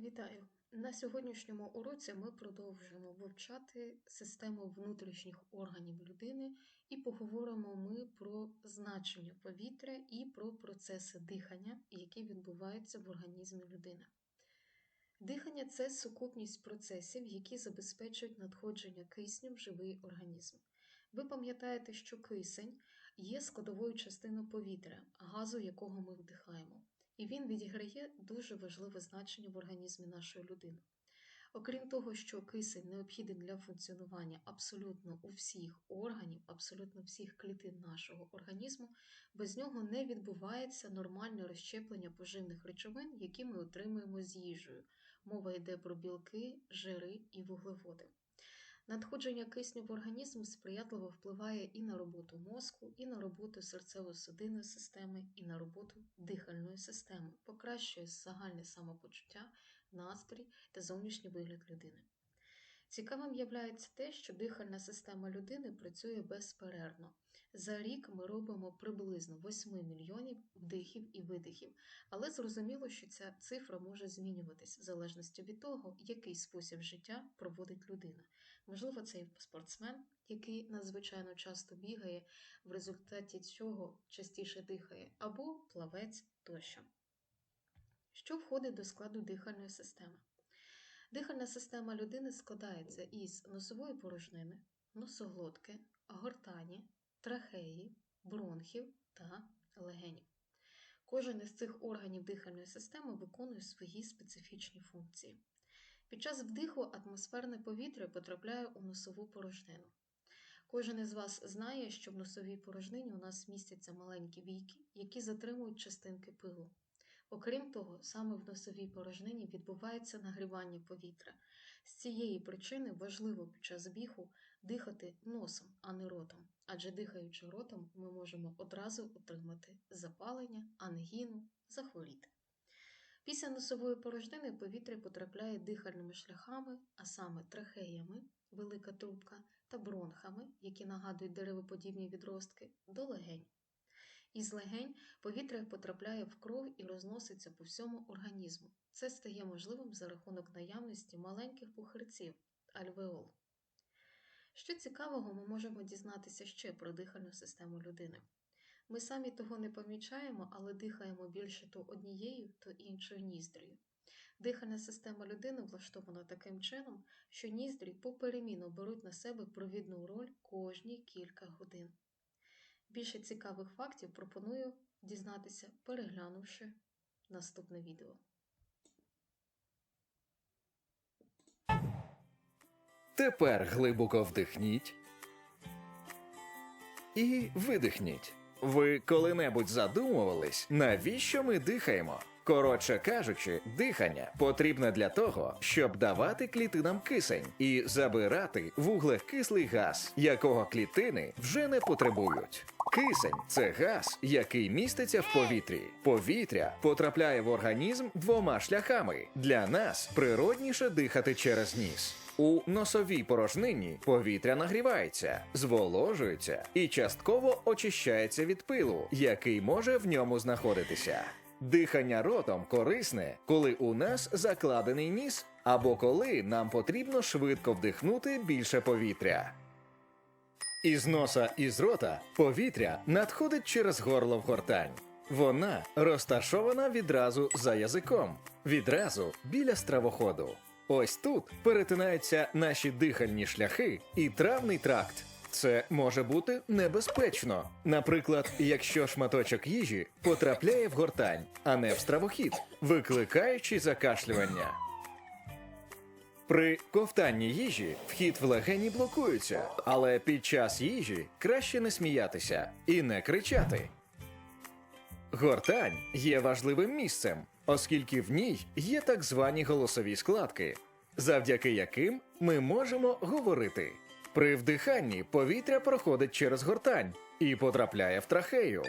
Вітаю! На сьогоднішньому уроці ми продовжуємо вивчати систему внутрішніх органів людини і поговоримо ми про значення повітря і про процеси дихання, які відбуваються в організмі людини. Дихання це сукупність процесів, які забезпечують надходження кисню в живий організм. Ви пам'ятаєте, що кисень є складовою частиною повітря, газу, якого ми вдихаємо і він відіграє дуже важливе значення в організмі нашої людини. Окрім того, що кисень необхідний для функціонування абсолютно у всіх органів, абсолютно всіх клітин нашого організму, без нього не відбувається нормальне розщеплення поживних речовин, які ми отримуємо з їжею. Мова йде про білки, жири і вуглеводи. Надходження кисню в організм сприятливо впливає і на роботу мозку, і на роботу серцево-судинної системи, і на роботу дихальної системи, покращує загальне самопочуття, настрій та зовнішній вигляд людини. Цікавим являється те, що дихальна система людини працює безперервно. За рік ми робимо приблизно 8 мільйонів вдихів і видихів, але зрозуміло, що ця цифра може змінюватись в залежності від того, який спосіб життя проводить людина. Можливо, це і спортсмен, який надзвичайно часто бігає, в результаті цього частіше дихає, або плавець тощо. Що входить до складу дихальної системи? Дихальна система людини складається із носової порожнини, носоглотки, гортані, трахеї, бронхів та легенів. Кожен із цих органів дихальної системи виконує свої специфічні функції. Під час вдиху атмосферне повітря потрапляє у носову порожнину. Кожен із вас знає, що в носовій порожнині у нас містяться маленькі війки, які затримують частинки пилу. Окрім того, саме в носовій порожнині відбувається нагрівання повітря. З цієї причини важливо під час бігу дихати носом, а не ротом, адже дихаючи ротом, ми можемо одразу отримати запалення, ангіну, захворіти. Після носової порожнини повітря потрапляє дихальними шляхами, а саме трахеями, велика трубка, та бронхами, які нагадують деревоподібні відростки, до легень. Із легень повітря потрапляє в кров і розноситься по всьому організму. Це стає можливим за рахунок наявності маленьких пухирців альвеол. Що цікавого, ми можемо дізнатися ще про дихальну систему людини. Ми самі того не помічаємо, але дихаємо більше то однією, то іншою ніздрею. Дихальна система людини влаштована таким чином, що ніздрі поперемінно беруть на себе провідну роль кожні кілька годин. Більше цікавих фактів пропоную дізнатися, переглянувши наступне відео. Тепер глибоко вдихніть і видихніть. Ви коли-небудь задумувались, навіщо ми дихаємо? Коротше кажучи, дихання потрібне для того, щоб давати клітинам кисень і забирати вуглекислий газ, якого клітини вже не потребують. Кисень це газ, який міститься в повітрі. Повітря потрапляє в організм двома шляхами. Для нас природніше дихати через ніс. У носовій порожнині повітря нагрівається, зволожується і частково очищається від пилу, який може в ньому знаходитися. Дихання ротом корисне, коли у нас закладений ніс, або коли нам потрібно швидко вдихнути більше повітря. Із носа і з рота повітря надходить через горло в гортань. Вона розташована відразу за язиком, відразу біля стравоходу. Ось тут перетинаються наші дихальні шляхи і травний тракт. Це може бути небезпечно. Наприклад, якщо шматочок їжі потрапляє в гортань, а не в стравохід, викликаючи закашлювання. При ковтанні їжі вхід в легені блокується, але під час їжі краще не сміятися і не кричати. Гортань є важливим місцем, оскільки в ній є так звані голосові складки, завдяки яким ми можемо говорити. При вдиханні повітря проходить через гортань і потрапляє в трахею.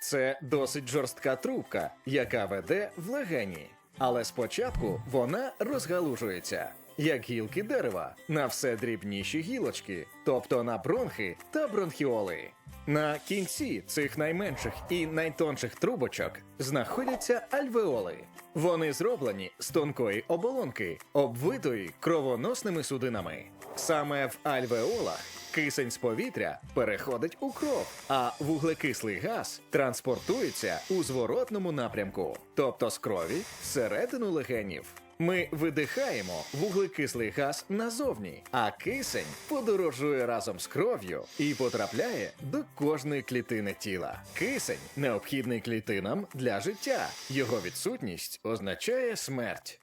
Це досить жорстка трубка, яка веде в легені. Але спочатку вона розгалужується, як гілки дерева, на все дрібніші гілочки, тобто на бронхи та бронхіоли. На кінці цих найменших і найтонших трубочок знаходяться альвеоли. Вони зроблені з тонкої оболонки, обвитої кровоносними судинами. Саме в альвеолах кисень з повітря переходить у кров, а вуглекислий газ транспортується у зворотному напрямку, тобто з крові всередину легенів. Ми видихаємо вуглекислий газ назовні, а кисень подорожує разом з кров'ю і потрапляє до кожної клітини тіла. Кисень необхідний клітинам для життя. Його відсутність означає смерть.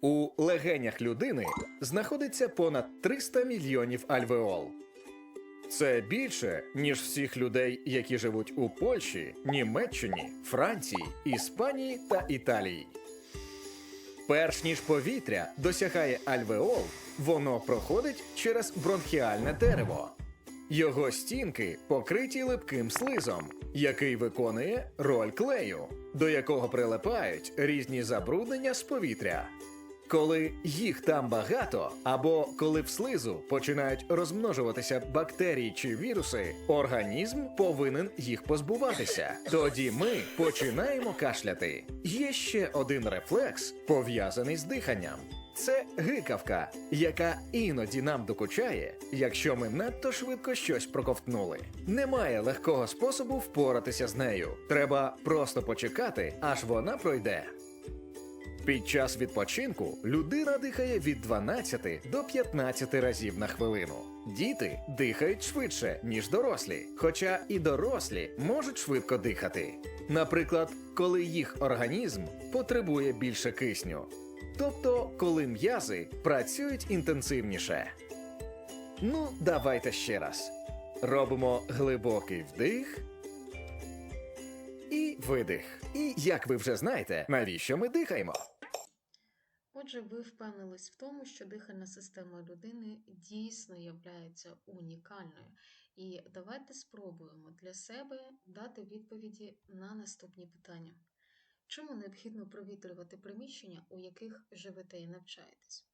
У легенях людини знаходиться понад 300 мільйонів альвеол. Це більше, ніж всіх людей, які живуть у Польщі, Німеччині, Франції, Іспанії та Італії. Перш ніж повітря досягає альвеол, воно проходить через бронхіальне дерево. Його стінки покриті липким слизом, який виконує роль клею, до якого прилипають різні забруднення з повітря. Коли їх там багато, або коли в слизу починають розмножуватися бактерії чи віруси, організм повинен їх позбуватися. Тоді ми починаємо кашляти. Є ще один рефлекс, пов'язаний з диханням. Це гикавка, яка іноді нам докучає, якщо ми надто швидко щось проковтнули. Немає легкого способу впоратися з нею. Треба просто почекати, аж вона пройде. Під час відпочинку людина дихає від 12 до 15 разів на хвилину. Діти дихають швидше, ніж дорослі, хоча і дорослі можуть швидко дихати. Наприклад, коли їх організм потребує більше кисню, тобто коли м'язи працюють інтенсивніше. Ну, давайте ще раз. Робимо глибокий вдих і видих. І як ви вже знаєте, навіщо ми дихаємо? Отже, ви впевнились в тому, що дихальна система людини дійсно є унікальною. І давайте спробуємо для себе дати відповіді на наступні питання. Чому необхідно провітрювати приміщення, у яких живете і навчаєтесь?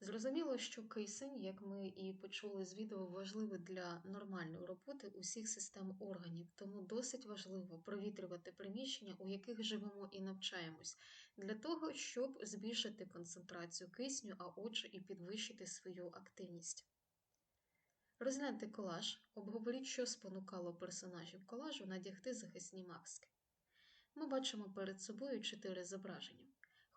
Зрозуміло, що кисень, як ми і почули з відео, важливий для нормальної роботи усіх систем органів, тому досить важливо провітрювати приміщення, у яких живемо і навчаємось, для того, щоб збільшити концентрацію кисню, а отже, і підвищити свою активність. Розгляньте колаж, обговоріть, що спонукало персонажів колажу надягти захисні маски. Ми бачимо перед собою чотири зображення.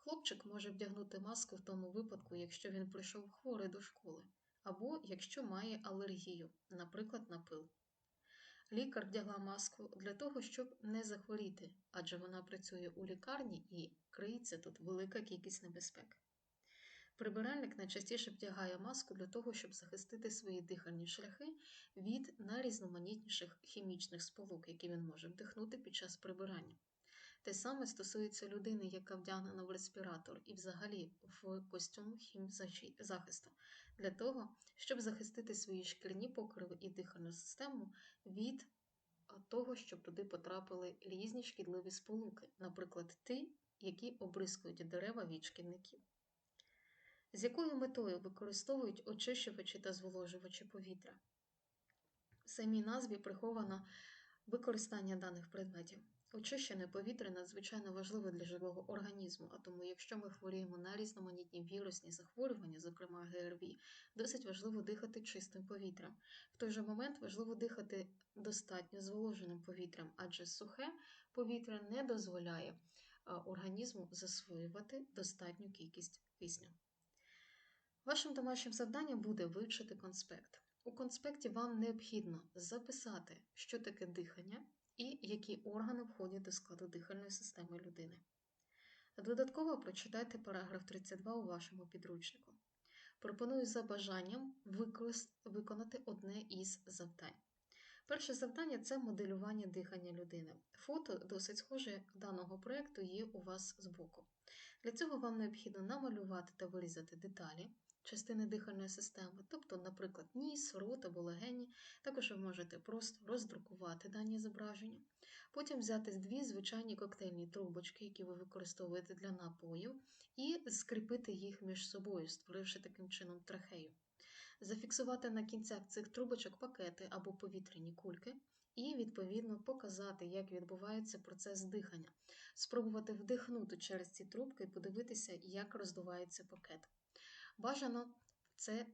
Хлопчик може вдягнути маску в тому випадку, якщо він прийшов хворий до школи, або якщо має алергію, наприклад, на пил. Лікар вдягла маску для того, щоб не захворіти, адже вона працює у лікарні і криється тут велика кількість небезпек. Прибиральник найчастіше вдягає маску для того, щоб захистити свої дихальні шляхи від найрізноманітніших хімічних сполук, які він може вдихнути під час прибирання. Те саме стосується людини, яка вдягнена в респіратор і взагалі в костюм хімзахисту, для того, щоб захистити свої шкірні покриви і дихальну систему від того, щоб туди потрапили різні шкідливі сполуки, наприклад, ті, які обрискують дерева від шкідників. З якою метою використовують очищувачі та зволожувачі повітря? В самій назві приховано використання даних предметів. Очищене повітря надзвичайно важливе для живого організму, а тому, якщо ми хворіємо на різноманітні вірусні захворювання, зокрема ГРВІ, досить важливо дихати чистим повітрям. В той же момент важливо дихати достатньо зволоженим повітрям, адже сухе повітря не дозволяє організму засвоювати достатню кількість кисню. Вашим домашнім завданням буде вивчити конспект. У конспекті вам необхідно записати, що таке дихання і які органи входять до складу дихальної системи людини. Додатково прочитайте параграф 32 у вашому підручнику. Пропоную за бажанням виконати одне із завдань. Перше завдання це моделювання дихання людини. Фото досить схоже даного проєкту є у вас збоку. Для цього вам необхідно намалювати та вирізати деталі, частини дихальної системи, тобто, наприклад, ніс, рот або легені. Також ви можете просто роздрукувати дані зображення. Потім взяти дві звичайні коктейльні трубочки, які ви використовуєте для напоїв, і скріпити їх між собою, створивши таким чином трахею. Зафіксувати на кінцях цих трубочок пакети або повітряні кульки і, відповідно, показати, як відбувається процес дихання, спробувати вдихнути через ці трубки і подивитися, як роздувається пакет. Бажано це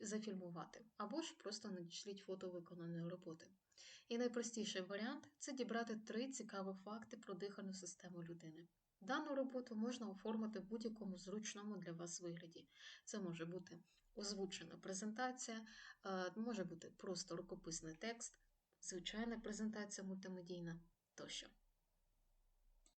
зафільмувати або ж просто надішліть фото виконаної роботи. І найпростіший варіант це дібрати три цікаві факти про дихальну систему людини. Дану роботу можна оформити в будь-якому зручному для вас вигляді. Це може бути озвучена презентація, е, може бути просто рукописний текст, звичайна презентація мультимедійна тощо.